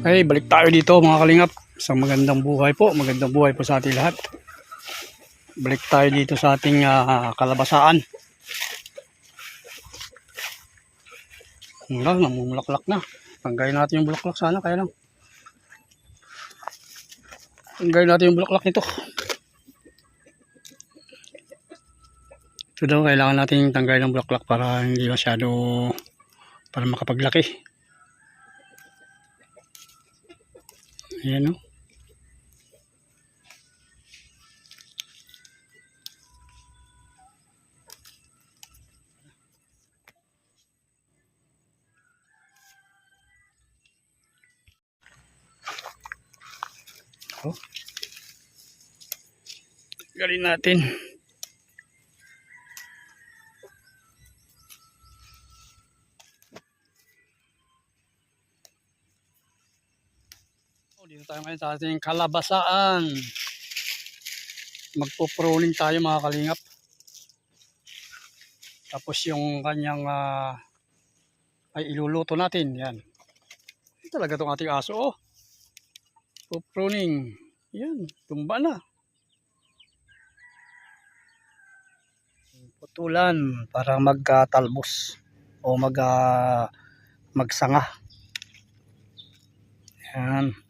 Ay, balik tayo dito mga kalingap. Sa magandang buhay po. Magandang buhay po sa ating lahat. Balik tayo dito sa ating ah, kalabasaan. Wala, namumulaklak na. Tanggalin natin yung bulaklak sana, kaya lang. Tanggalin natin yung bulaklak nito. Ito daw, kailangan natin tanggalin ang bulaklak para hindi masyado, para makapaglaki. Ayan o. Oh. Galing natin. Ngayon sa ating kalabasaan. Magpo-pruning tayo mga kalingap. Tapos yung kanyang ah, ay iluluto natin. Yan. Talaga itong ating aso. Oh. Po-pruning. Yan. Tumba na. Putulan para magkatalbos o mag ah, magsanga. Yan.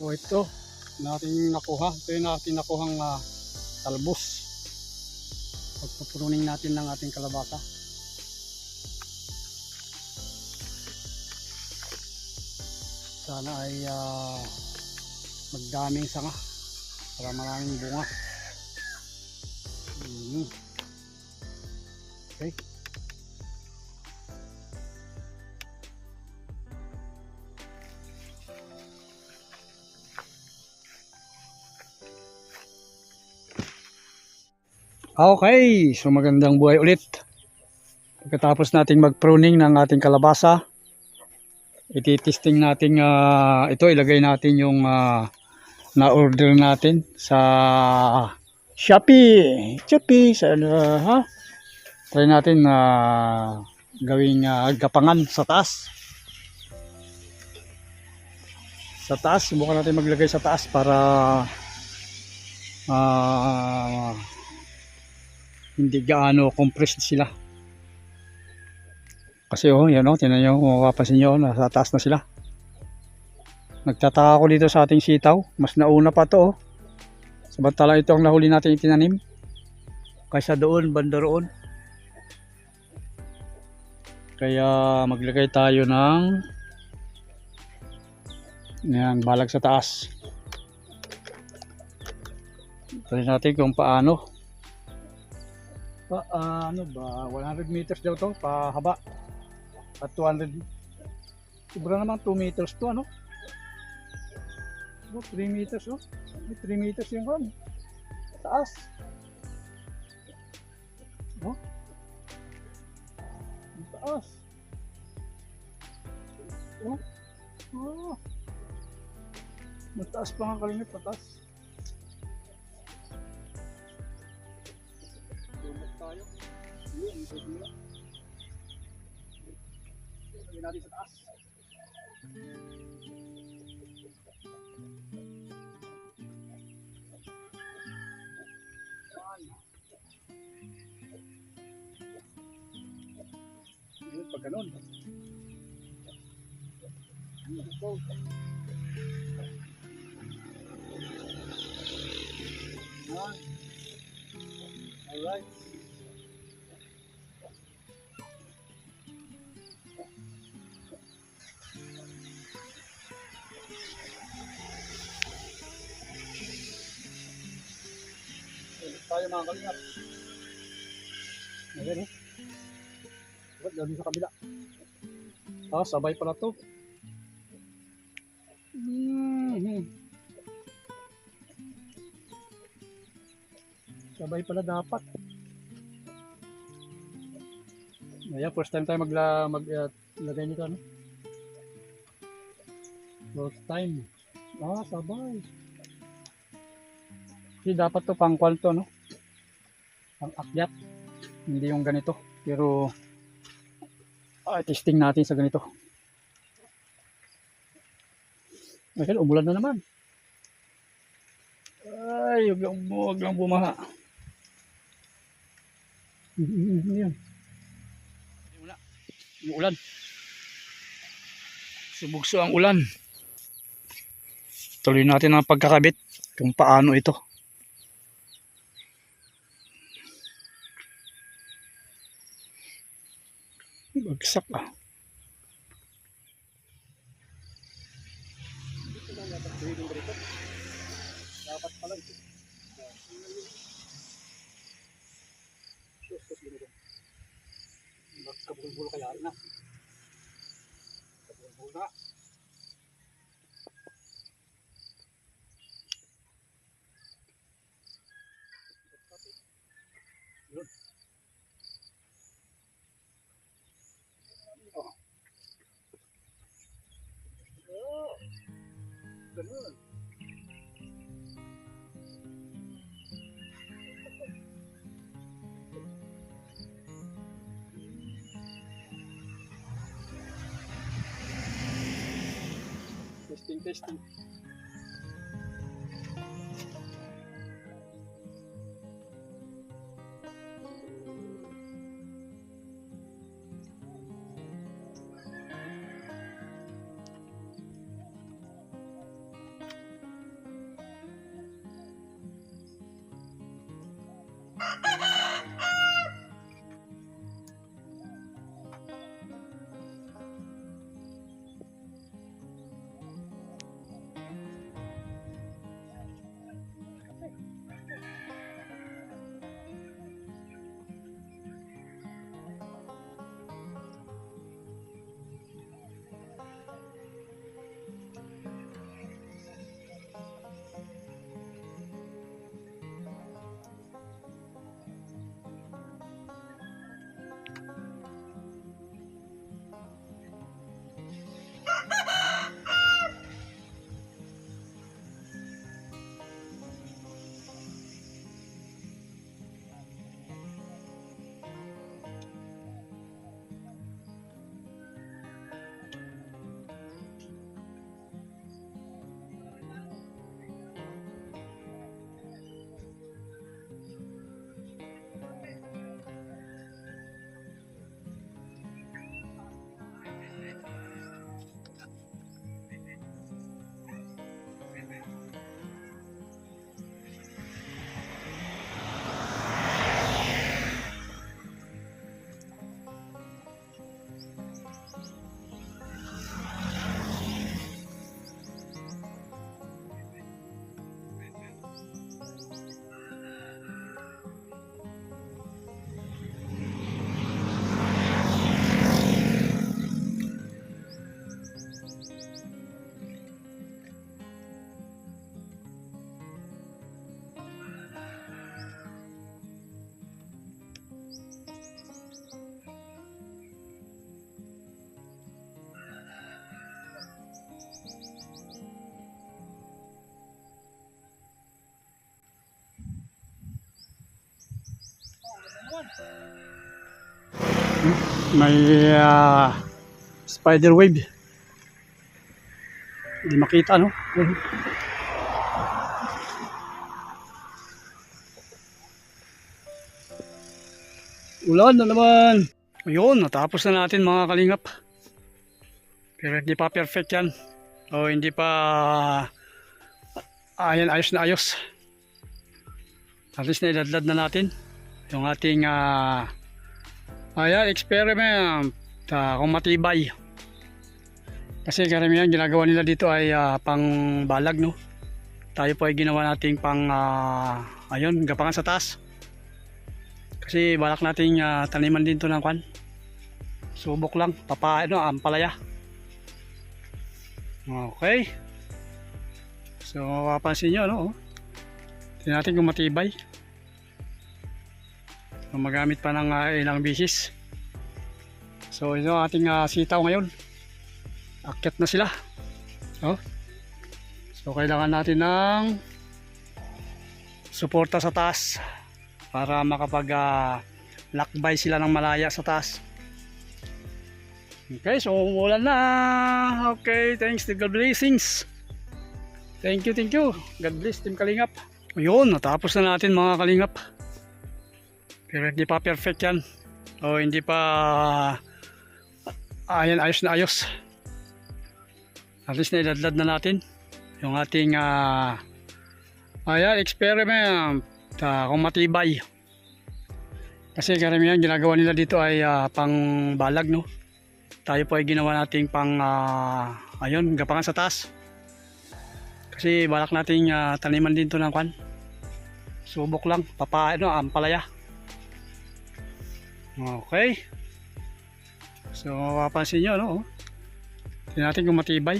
O ito, natin nakuha. Ito yung natin nakuhang ah, talbos. Pagpupurunin natin ng ating kalabasa. Sana ay ah, magdaming sanga para maraming bunga. Okay, so magandang buhay ulit. Pagkatapos nating mag-pruning ng ating kalabasa, ititesting natin ah, ito, ilagay natin yung ah, na-order natin sa Shopee. Shopee, sa ano, ha? Try natin na gawing ah, gapangan sa taas. Sa taas, subukan natin maglagay sa taas para ah hindi gaano compressed sila. Kasi oh, yan oh, tinan nyo, kung nyo, nasa taas na sila. Nagtataka ako dito sa ating sitaw, mas nauna pa to oh. Samantala ito ang nahuli natin itinanim. Kaysa doon, banda. Kaya maglagay tayo ng yan, balag sa taas. Tuloy natin kung paano. Paano ba? 100 meters daw to, pahaba. At 200. Sobra naman 2 meters to, ano? Oh, 3 meters, oh. May 3 meters yung kan. Taas. Oh. Taas. Oh. Oh. Mataas pa nga kalingit, mataas. Tayo. Yun, sabi na. Lagyan natin sa taas. Yun, pag ganun. Alright. Mga kalingap. Ayan eh. Ba't sa kabila? Ah, sabay pala to. Mhm. Sabay pala dapat. Ayan, first time tayo magla, mag, uh, lagay nito, ano? First time. Ah, sabay. Kasi dapat to pang kwalto, no? Pang akyat. Hindi yung ganito. Pero, ah, testing natin sa ganito. Ay, umulan na naman. Ay, huwag lang, huwag lang bumaha. Yan. Wala. Yung ulan. Subugso ang ulan. Tuloy natin ang pagkakabit kung paano ito. Bagsak ah. Dapat pala ito. Magkabulbul kaya na. Kabulbul na. Testing, May ah, spider web. Hindi makita, no? Ulan na naman. Ayun, natapos na natin mga kalingap. Pero hindi pa perfect yan. O hindi pa ayan ayos na ayos. At least nailadlad na natin yung ating ah ayan, experiment ah, kung matibay. Kasi karamihan ginagawa nila dito ay ah, pang balag no. Tayo po ay ginawa nating pang ah, ayun, gapangan sa taas. Kasi balak nating ah, taniman din to ng kwan. Subok lang, papa ano, ampalaya. Okay. So, mapapansin nyo, no? Tingnan natin kung matibay. Kung magamit pa ng ah, ilang bisis. So, ito ang ating ah, sitaw ngayon. Akyat na sila. Oh. So, kailangan natin ng suporta sa taas para makapag ah, lakbay sila ng malaya sa taas. Okay, so umulan na. Okay, thanks to God blessings. Thank you, thank you. God bless Team Kalingap. Ayun, natapos na natin mga Kalingap. Pero hindi pa perfect yan. O hindi pa ayan, ayos na ayos. At least nailadlad na natin yung ating ah, ayan, experiment ah, kung matibay. Kasi karamihan ginagawa nila dito ay ah, pang balag no. Tayo po ay ginawa nating pang ah, ayun, gapangan sa taas. Kasi balak nating ah, taniman din to ng kwan. Subok lang, papa ano, ampalaya. Okay. So, mapapansin nyo, no? Tingnan natin kung matibay.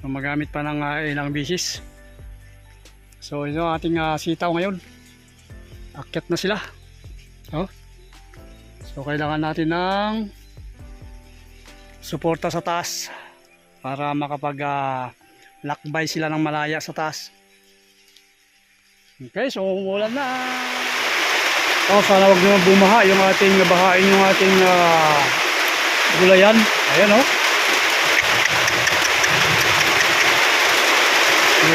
Kung magamit pa ng ah, ilang bisis. So, ito ang ating ah, sitaw ngayon. Akyat na sila. Oh. So, kailangan natin ng suporta sa taas para makapag ah, lakbay sila ng malaya sa taas. Okay, so umulan na. Oh, sana wag naman bumaha yung ating bahain yung ating ah, gulayan. Ayan oh.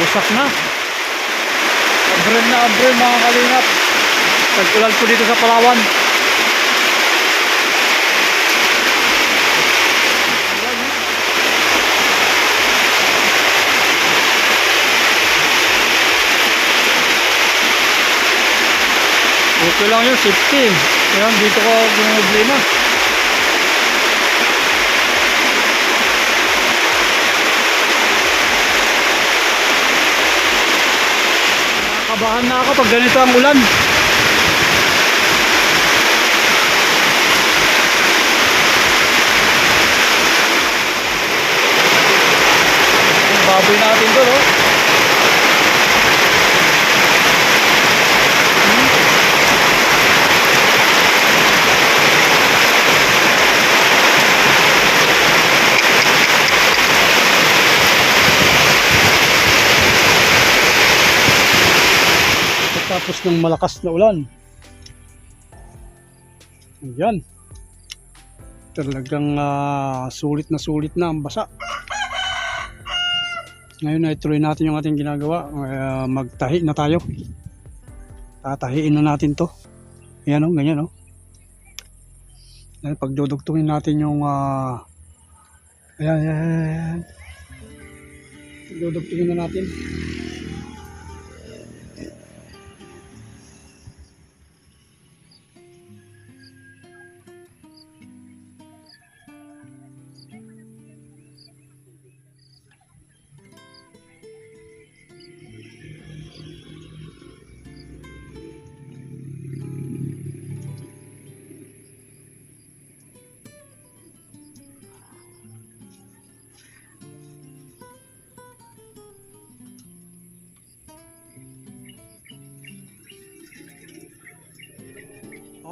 Lusak na. Abren na abren mga kalingap. Tagulal po dito sa Palawan. Okay lang yun, safety. Kaya dito ko problema. Nakabahan na ako pag ganito ang ulan. Baboy natin doon, oh. Tapos ng malakas na ulan. Ayan. Talagang ah, sulit na sulit na ang basa. Ngayon ay tuloy natin yung ating ginagawa. Ah, magtahi na tayo. Tatahiin na natin to. Ayan o, ganyan o. Ayan, pagdudugtungin natin yung ayan, ayan, ayan, ayan. Pagdudugtungin na natin.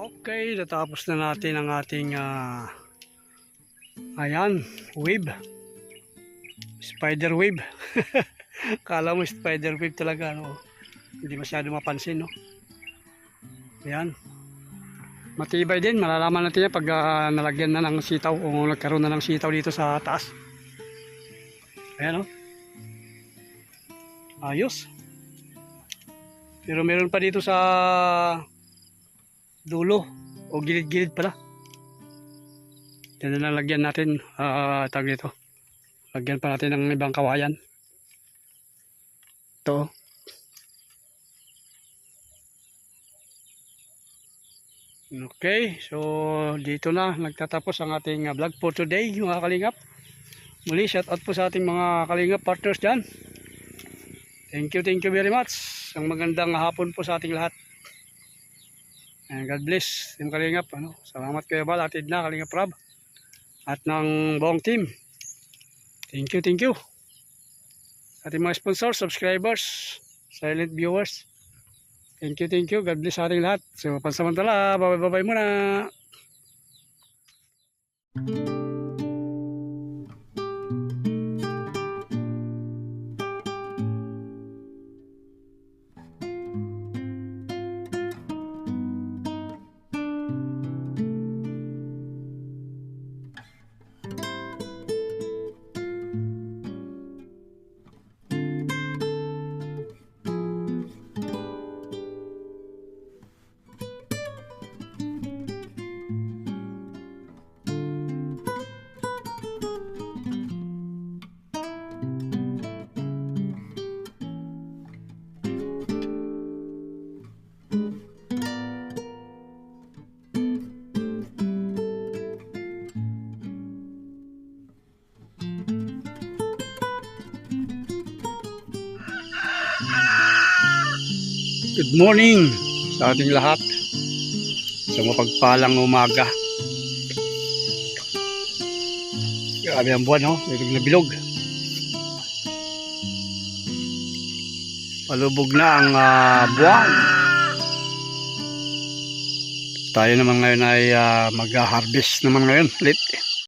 Okay, natapos na natin ang ating ah, ayan, wave. Spider wave. Kala mo spider wave talaga, no? Hindi masyado mapansin, no? Ayan. Matibay din. Malalaman natin yan pag ah, nalagyan na ng sitaw o nagkaroon na ng sitaw dito sa taas. Ayan o. Ayos. Pero meron pa dito sa dulo o gilid-gilid pala. Yan na lagyan natin ah tag dito. Lagyan pa natin ng ibang kawayan. Ito. Okay, so dito na nagtatapos ang ating ah, vlog for today mga kalingap. Muli shout out po sa ating mga kalingap partners dyan. Thank you, thank you very much. Ang magandang hapon po sa ating lahat. And God bless, Team Kalingap. Ano? Salamat kayo ba, Latid na, Kalingap Rob. At ng buong team. Thank you, thank you. Sa ating mga sponsors, subscribers, silent viewers. Thank you, thank you. God bless sa ating lahat. So, pansamantala, bye-bye muna. Good morning sa ating lahat. Sa mapagpalang umaga. Grabe ang buwan, no? Bilog na bilog. Palubog na ang ah, buwan. Tayo naman ngayon ay ah, mag-harvest naman ngayon. Ulit.